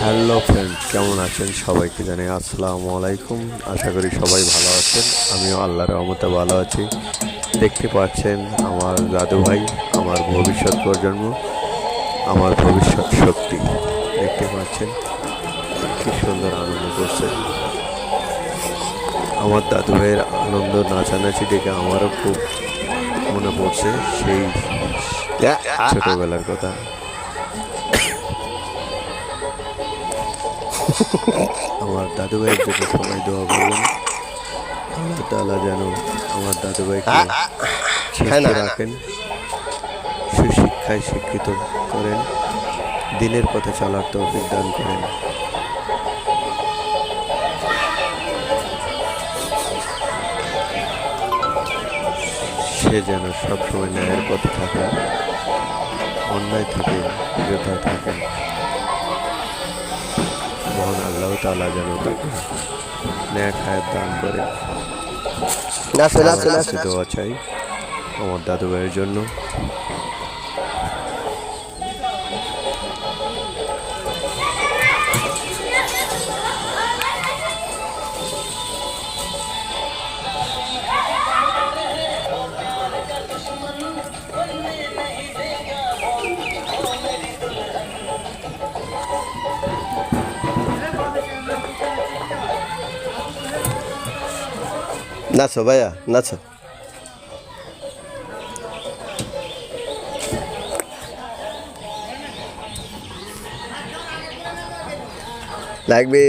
Hello friend কেমন আছেন? সবাইকে জানাই আসসালামু আলাইকুম। আশা করি সবাই ভালো আছেন। আমিও আল্লাহর রহমতে ভালো আছি। দেখতে পাচ্ছেন আমার দাদু ভাই আমার ভবিষ্যৎ প্রজন্ম, আমার ভবিষ্যৎ শক্তি। দেখতে পাচ্ছেন কি সুন্দর আনন্দ করছে। আমার দাদু ভাইয়ের আনন্দ নাচানাচি দেখে আমারও খুব মনে পড়ছে সেই ছোটবেলার কথা। আমার দাদু ভাইয়ের জন্য সবাই দোয়া করবেন আল্লাহ তাআলা যেন আমার দাদু ভাইকে সুস্থ রাখেন সুশিক্ষায় শিক্ষিত করেন দিনের পথে চলার তৌফিক দান করেন। সে যেন সবসময় ন্যায়ের পথে থাকে অন্যায় থেকে বিরত থাকেন তাআলা যেন তাকে ন্যায় খায়ের দান করে। দোয়া চাই আমার দাদু ভাইয়ের জন্য। নাচো ভাইয়া নাচো। লাগবে